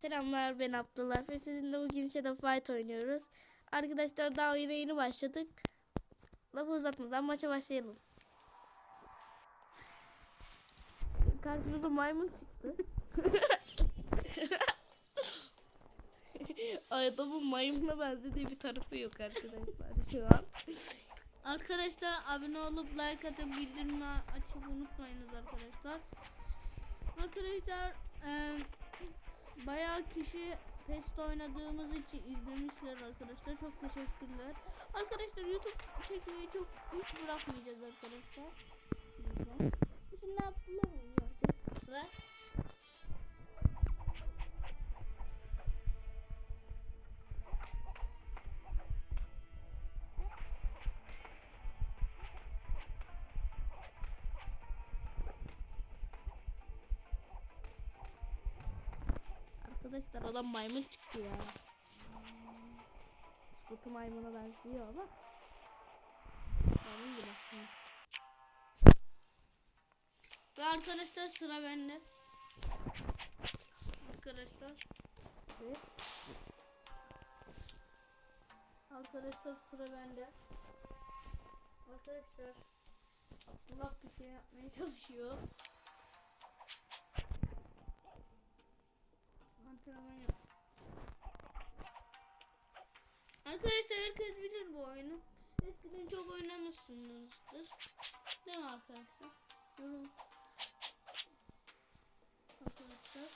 Selamlar ben Abdullah ve sizinle bugün Shadow Fight oynuyoruz. Arkadaşlar daha oyuna yeni başladık. Lafı uzatmadan maça başlayalım. Karşımıza maymun çıktı. Adamın maymuna benzediği bir tarafı yok arkadaşlar şu an. Arkadaşlar abone olup like atıp bildirimi açıp unutmayınız arkadaşlar. Arkadaşlar eee bayağı kişi PES'te oynadığımız için izlemişler arkadaşlar. Çok teşekkürler. Arkadaşlar YouTube çekmeyi çok hiç bırakmayacağız arkadaşlar. Bizim ne yaptılar Ve Arkadaşlar adam maymun çıktı ya. Skutu maymuna benziyor ama. Maymun gibi aslında. Ve arkadaşlar sıra bende. Arkadaşlar. Evet. Arkadaşlar sıra bende. Arkadaşlar Abdullah bir şey yapmaya çalışıyor. Arkadaşlar herkes bilir bu oyunu. Eskiden çok oynamışsınızdır. Değil mi arkadaşlar? Yorum. Arkadaşlar.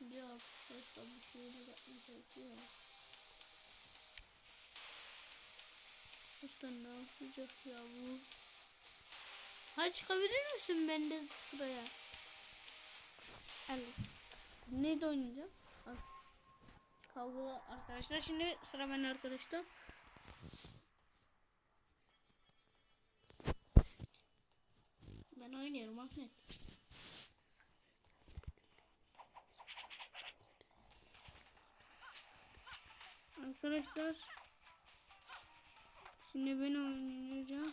Bir arkadaşlar bir şeyler yapmaya çalışıyor. Usta ne yapacak ya bu? Hadi çıkabilir misin bende sıraya? Yani Neydi oynayacağım? Al. Kavga arkadaşlar. Şimdi sıra bende arkadaşlar. Ben oynuyorum Ahmet. Arkadaşlar. Şimdi ben oynayacağım.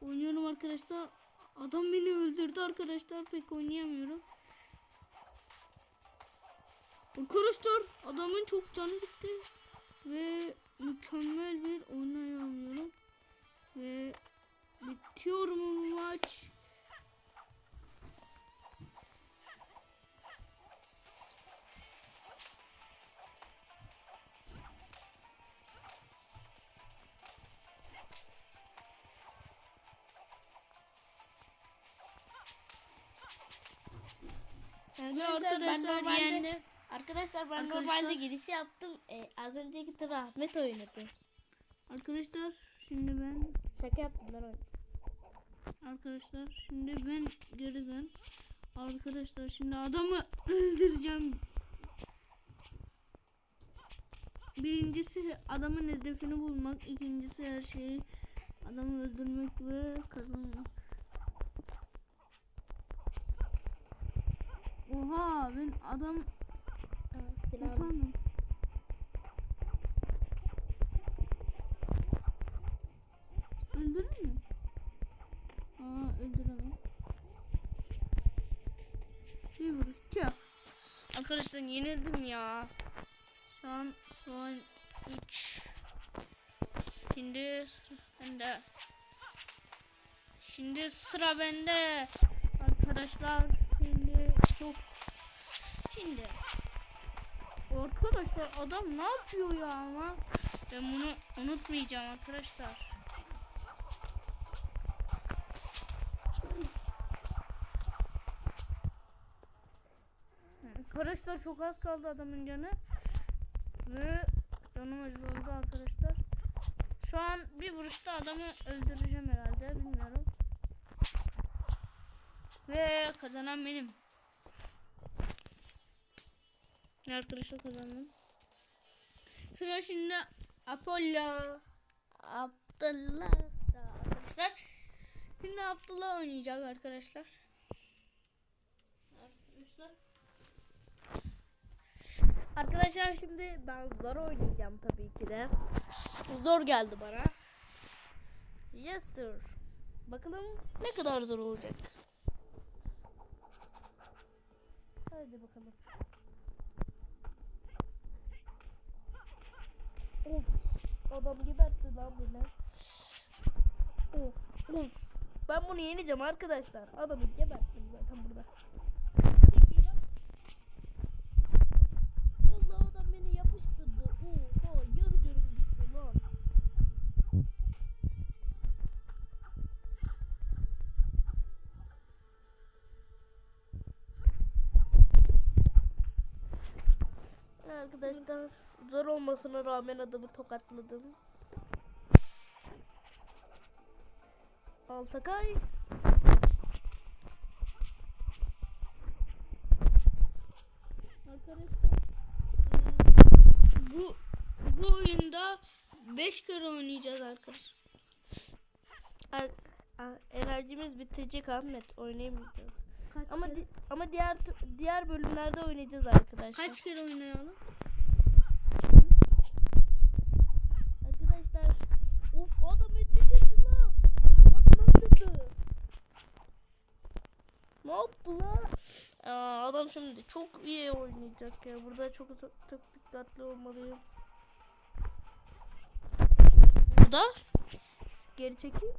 Oynuyorum arkadaşlar. Adam beni öldürdü arkadaşlar. Pek oynayamıyorum. Arkadaşlar adamın çok canı gitti. Ve mükemmel bir oynayamıyorum. Ve bitiyor mu bu maç? Ve arkadaşlar normalde- yendi. Arkadaşlar ben Arkadaşlar- normalde giriş yaptım. Ee, az önceki tur Ahmet oynadı. Arkadaşlar şimdi ben Şaka yaptım ben oynadım. Arkadaşlar şimdi ben geriden Arkadaşlar şimdi adamı öldüreceğim. Birincisi adamın hedefini bulmak, ikincisi her şeyi adamı öldürmek ve kazanmak. Oha ben adam Silahım. sandım? Öldürür mü? Aa öldüremem. Bir vuruş. Çık. Arkadaşlar yenildim ya. Şu an son 3. Şimdi sıra bende. Şimdi sıra bende. Arkadaşlar şimdi çok Şimdi Arkadaşlar adam ne yapıyor ya ama ben bunu unutmayacağım arkadaşlar. Arkadaşlar çok az kaldı adamın canı. Ve canım acıdı arkadaşlar. Şu an bir vuruşta adamı öldüreceğim herhalde bilmiyorum. Ve kazanan benim. Arkadaşlar kazandım. Sıra şimdi Apollo. Abdullah. Arkadaşlar. Şimdi Abdullah oynayacak arkadaşlar. Arkadaşlar. Arkadaşlar şimdi ben zor oynayacağım tabii ki de. Zor geldi bana. Yes sir. Bakalım ne kadar zor olacak. Hadi bakalım. Adam gebertti lan beni. Of of. Ben bunu yeneceğim arkadaşlar. Adamı geberttim zaten burada. Vallahi adam beni yapıştırdı. Oha yarı yarım gitti lan. Arkadaşlar zor olmasına rağmen adamı tokatladım. Altakay. Arkadaşlar bu bu oyunda 5 kere oynayacağız arkadaşlar. Enerjimiz bitecek Ahmet. Oynayamayacağız. Kaç Ama di- ama diğer diğer bölümlerde oynayacağız arkadaşlar. kaç kere oynayalım? Arkadaşlar adam bitirdi la. Adam öldürdü. Ne yaptı la? Aa, adam şimdi çok iyi oynayacak ya. Burada çok çok, çok dikkatli olmalıyım. Burada geri çekeyim.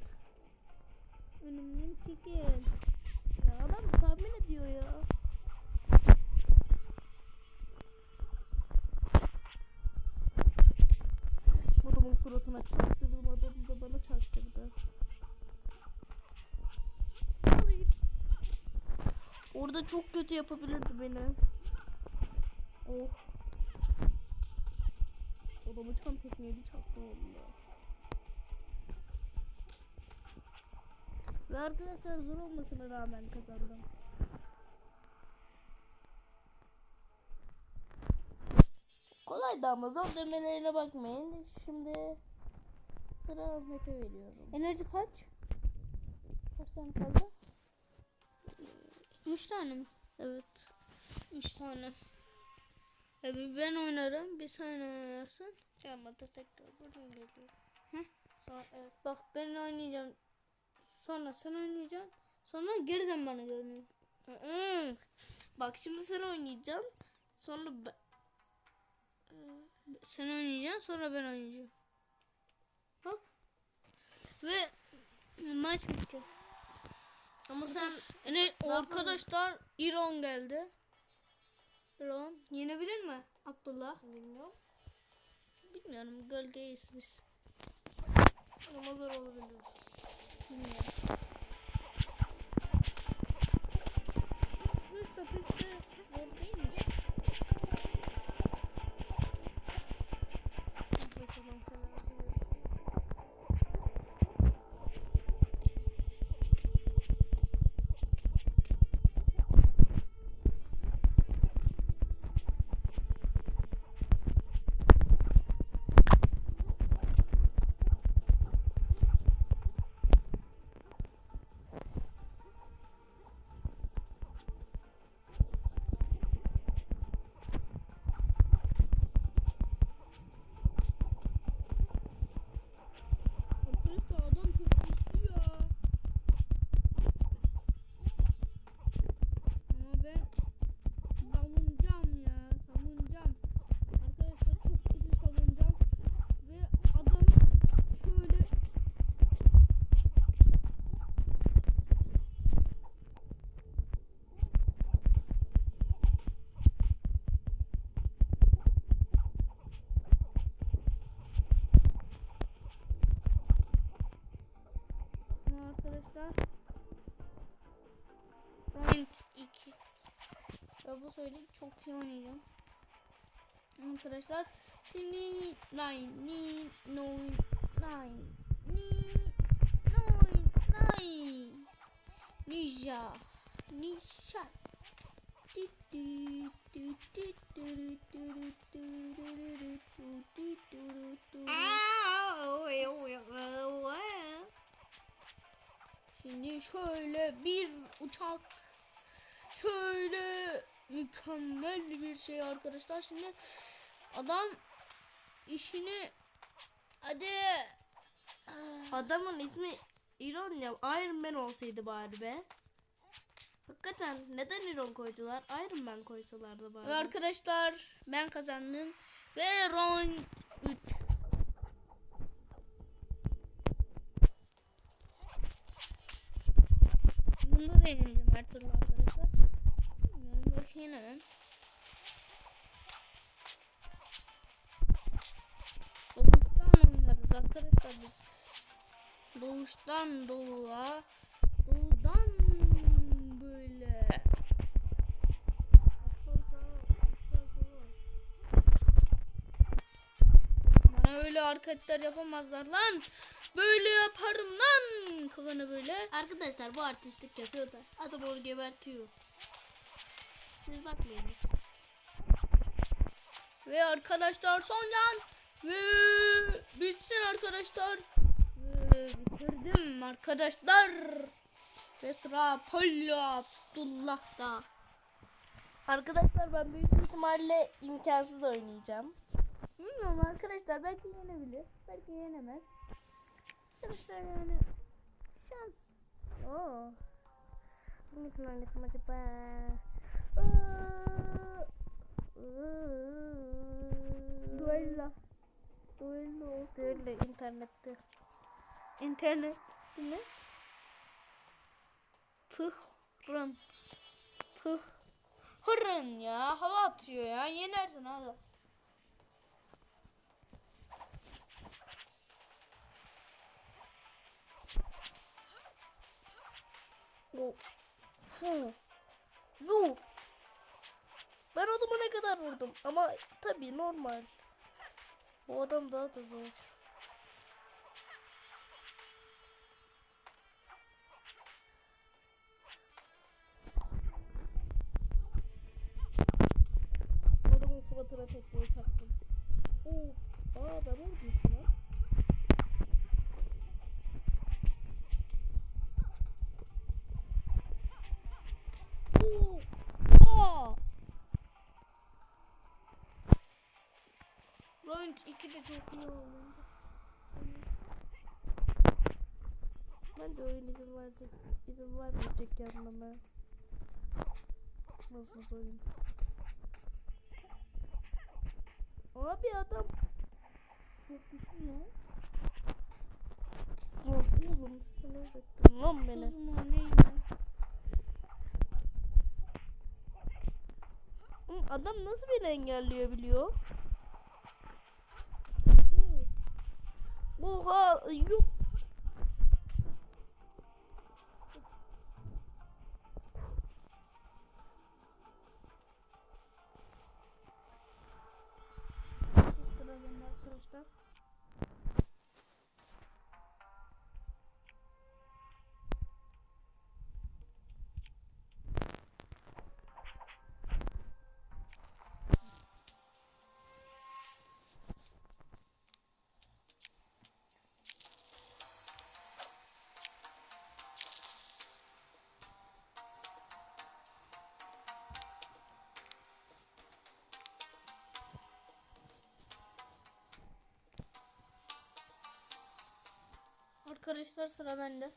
Önümden çekil. Ya adam tahmin ediyor ya. Suratına çarptırdım adam da bana çarptırdı. Hayır. Orada çok kötü yapabilirdi beni. Oh. Adamı çan tekmeyi bir çaktı valla. Ve arkadaşlar zor olmasına rağmen kazandım. Kolaydı ama zor demelerine bakmayın. Şimdi sıra Ahmet'e veriyorum. Enerji kaç? Kaç tane kaldı? 3 tane mi? Evet. 3 tane. E bir ben oynarım, bir sen oynarsın. Çalmadı tekrar buradan geliyor. Hı? Evet. Bak ben oynayacağım. Sonra sen oynayacaksın. Sonra geriden bana görünüyor. Bak şimdi sen oynayacaksın. Sonra ben... Sen oynayacaksın sonra ben oynayacağım. Bak. Ve maç bitti. Ama sen Yani arkadaşlar İron geldi. İron yenebilir mi Abdullah? bilmiyorum. Bilmiyorum gölge ismiz. Ama zor olabilir. Bilmiyorum. Bu işte söyledi. Çok iyi oynayacağım. Arkadaşlar şimdi nine nine nine nine nine ninja ninja Şimdi şöyle bir uçak şöyle mükemmel bir şey arkadaşlar. Şimdi adam işini hadi adamın ismi Iron ya Iron Man olsaydı bari be. Hakikaten neden Iron koydular? Iron Man koysalardı bari. Arkadaşlar ben kazandım ve Ron 3 Bunu da yeneceğim her türlü arkadaşlar. Belki yenemem. Doğuştan oynarız arkadaşlar biz. Doğuştan doğuğa. Doğudan böyle. Bana öyle hareketler yapamazlar lan. Böyle yaparım lan. Kafanı böyle. Arkadaşlar bu artistlik yapıyor da adam onu gebertiyor. Biz bakmayın hiç. Ve arkadaşlar son can. Ve bitsin arkadaşlar. Ve bitirdim arkadaşlar. Ve sıra Pollo Abdullah'ta. Arkadaşlar ben büyük ihtimalle imkansız oynayacağım. Bilmiyorum arkadaşlar belki yenebilir. Belki yenemez. Arkadaşlar yani şans. Oo. Hangisini oynasam acaba? Duello. Duello. Böyle internette. İnternet mi? Pıhrın. Pıh. Hırın ya. Hava atıyor ya. Yenersin hadi. O. Fu. Yu. Ben adama ne kadar vurdum ama tabii normal. Bu adam daha da zor. Round 2 de çok iyi oldu. Ben de oyun izin verecek, izin vermeyecek yanmama. Nasıl oyun? Abi adam Korkmuşum ya. Yok oğlum sana bekledim lan beni. Adam nasıl beni engelleyebiliyor? Oha yok. Arkadaşlar sıra bende.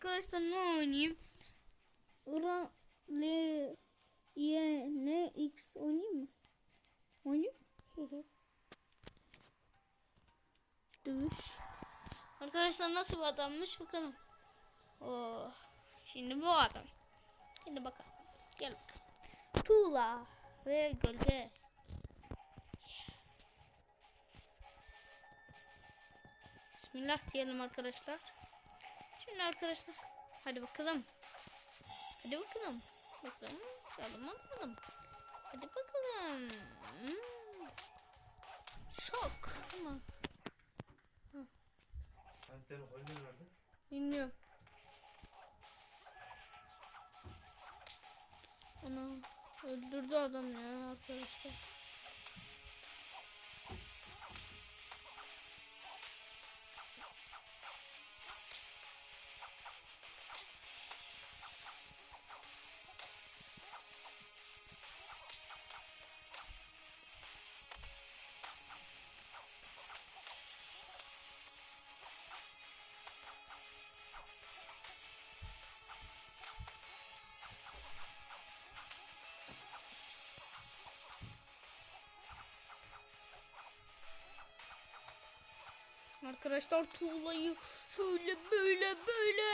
Arkadaşlar ne oynayayım? Ira L Y N X oynayayım mı? Oynayayım. Dövüş. Arkadaşlar nasıl bir adammış bakalım. Oh. Şimdi bu adam. Şimdi bakalım. Gel bakalım. Tuğla ve gölge. Bismillah diyelim arkadaşlar. Şimdi arkadaşlar hadi bakalım. Hadi bakalım. Bakalım. Bakalım bakalım. Hadi bakalım. Hmm. Şok. Tamam. Antenin oyunu nerede? Bilmiyorum. Ana öldürdü adam ya arkadaşlar. Arkadaşlar tuğlayı şöyle böyle böyle.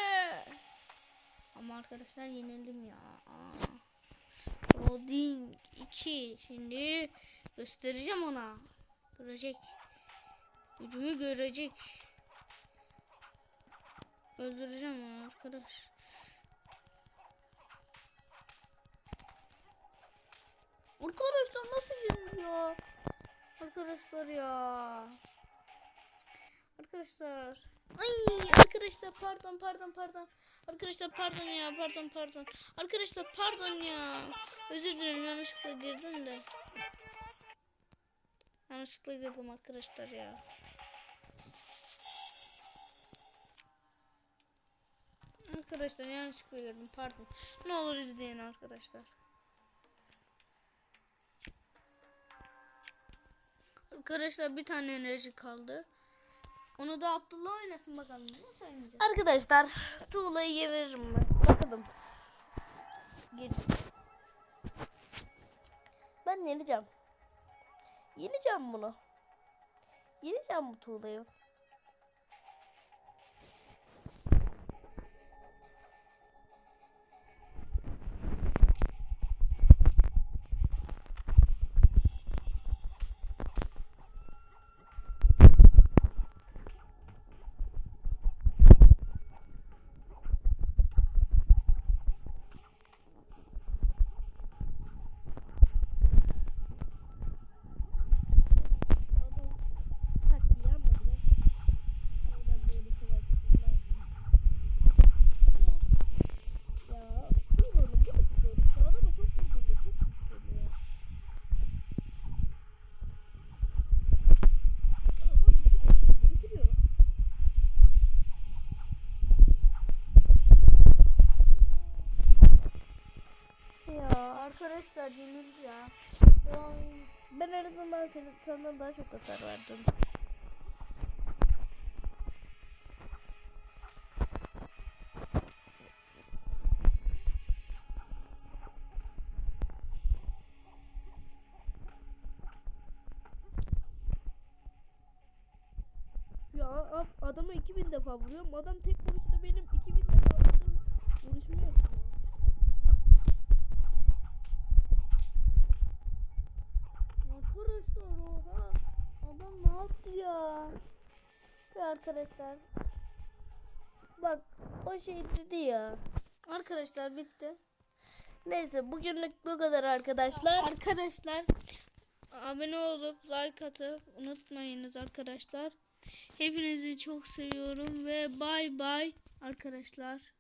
Ama arkadaşlar yenildim ya. Aa. Roding 2. Şimdi göstereceğim ona. Görecek. Gücümü görecek. Öldüreceğim onu arkadaş. Arkadaşlar nasıl yeniliyor? Arkadaşlar ya. Arkadaşlar. Ay arkadaşlar pardon pardon pardon. Arkadaşlar pardon ya pardon pardon. Arkadaşlar pardon ya. Özür dilerim yanlışlıkla girdim de. Yanlışlıkla girdim arkadaşlar ya. Arkadaşlar yanlışlıkla girdim pardon. Ne olur izleyin arkadaşlar. Arkadaşlar bir tane enerji kaldı. Onu da Abdullah oynasın bakalım. Nasıl oynayacak? Arkadaşlar tuğlayı yenirim mi? Bakalım. Gel. Ben yeneceğim. Yeneceğim bunu. Yeneceğim bu tuğlayı. Adam taktiği anladı ya. Oradan böyle kolay kesilmez. Ya tuğlanın burası doğru. Adama çok vurduğunda çok güçleniyor. Adam bitiriyor şimdi, bitiriyor. Ya Arkadaşlar yenildi ya. Vay. ben en azından senin, senden daha çok hasar verdim. Ya adama 2000 defa vuruyorum. Adam tek vuruşta benim 2000 defa. Vuruşumu yapıyor. Arkadaşlar oha. Adam ne yaptı ya? Ve arkadaşlar. Bak o şey dedi ya. Arkadaşlar bitti. Neyse bugünlük bu kadar arkadaşlar. Arkadaşlar abone olup like atıp unutmayınız arkadaşlar. Hepinizi çok seviyorum ve bay bay arkadaşlar.